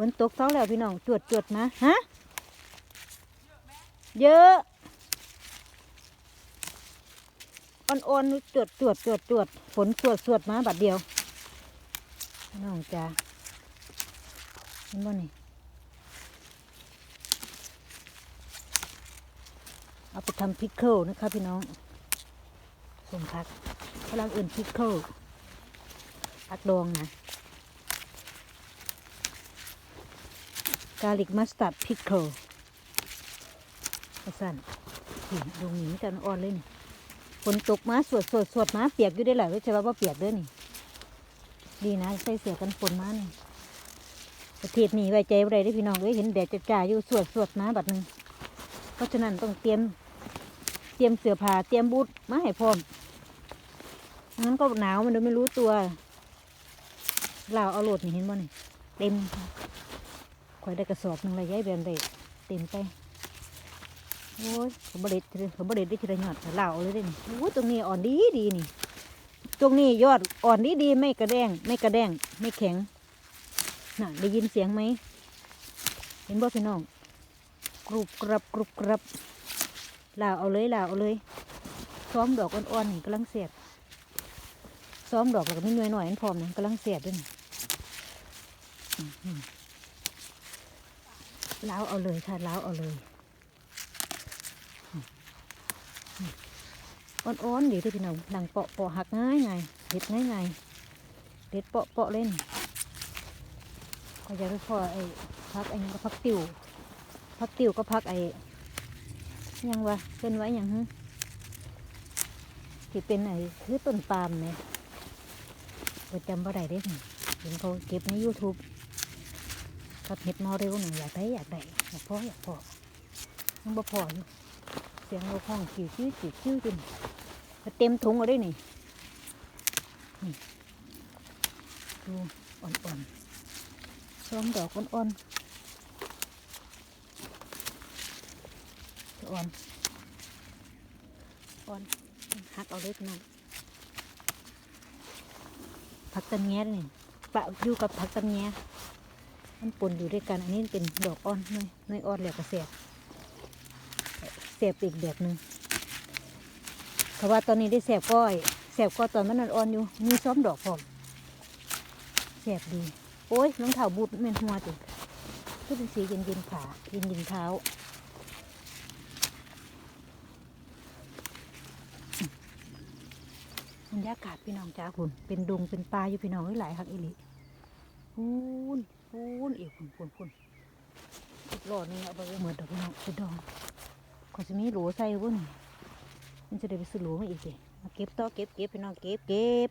ฝนตกเช้าแล้วพี่น้องจวดจวดมาฮะเยอะอ่อนๆจวดจวดจวดจวดฝนสวดสวดมาบัดเดียวน้องจ้าเห็นบ่นี่เอาไปทำพิคเกิลนะคะพี่น้องสมพักพลังอื่นพิคเกิลอักดองนะ กาลิกมัสตาร์ดพิคเกิลสั่นนี่ดงหนีกันอ่อนเลยนี่ฝนตกมาสวดสวดสวดมาเปียกอยู่ได้หลายเว้ยใช่ป่ะว่าเปียกเด้อนี่ ดีนะใส่เสื้อกันฝนมานี่ประเทศนี้ไว้ใจบ่ได้เด้พี่น้องเอ้ยเห็นแดดจ้าอยู่สวดสวดมาบัดนึงเพราะฉะนั้นต้องเตรียม เตรียมเสื้อผ้าเตรียมบูทมาให้พร้อมงั้นก็หนาวมันโดยไม่รู้ตัวลาเอาโหลดนี่เห็นบ่นี่เต็ม อยได้กระสอบหนึ่งเลยย้ายแบนได้เต็มไปโอ้ยผมบริเดผมบริเดได้ทีละยอดเหล่าเลยเด้นี่โอ้ตรงนี้อ่อนดีดีนี่ ตรงนี้ยอดอ่อนดีดีไม่กระแดง ไม่กระแดง ไม่แข็งน่ะได้ยินเสียงไหมเห็นบ่พี่น้องกรุบกรับกรุบกรับเหล่าเอาเลยเหล่าเอาเลยซ้อมดอกอ่อนๆนี่กำลังเสียบซ้อมดอกแล้วก็ไม่หน่วยหน่อยนั่นพร้อมนะกำลังเสียบด้วยอื้อหือเห ล้าเอาเลยค่ะเล้าเอาเลยอ่อนๆดีที่พี่น้องดังเปาะเปาะหักง่ายไงเด็ดง่ายไงเด็ดเปาะเปาะเล่นก็จะไปพอไอ้พักไอ้ยังก็พักติวพักติวก็พักไอ้ยังวะเป็นไว้ย่างฮึที่เป็นไอ้คือต้นปาล์มเนี่ยประจำบ่ได้เด้เห็นเขาเก็บใน YouTube พักเห็ดมอเร็วหนึ่งอยากได้อยากได้อยากพออยากพอยังบ่พออยู่เสียงเราห้องคิวคิวคิวคิวจนเต็มถุงเอาได้นี่นี่ดูอ่อนๆซ้อมดอกอ่อนๆอ่อนอ่อนหักเอาเล็กน้อยผักตันแง่นี่ปะอยู่กับผักตันแง่ มันปนอยู่ด้วยกันอันนี้เป็นดอกอ่อนน้อยน้อยอ่อนแล้วก็เสียบเสียบอีกแบบหนึ่งเพราะว่าตอนนี้ได้เสียบก้อยเสียบก้อยตอนมันอ่อนอยู่มีซ้อมดอกพร้อมเสียบดี โอ้ยรองเท้าบูทเม่นหัวติก็เป็นสีเย็นๆขาเย็นๆเท้าบรรยากาศพี่น้องจ้าคุณเป็นดงเป็นป่าอยู่พี่น้องหลายคักอีหลีพูน พูนอีกพูนพูนพูนอีกหลอดนี่เอาไปไว้เหมือนดอกพี่น้องเป็นดองเขาจะมีหลัวใส่บุ้นมันจะได้ไปซื้อหลัวมาอีกสิมาเก็บต่อเก็บเก็บพี่น้องเก็บเก็บ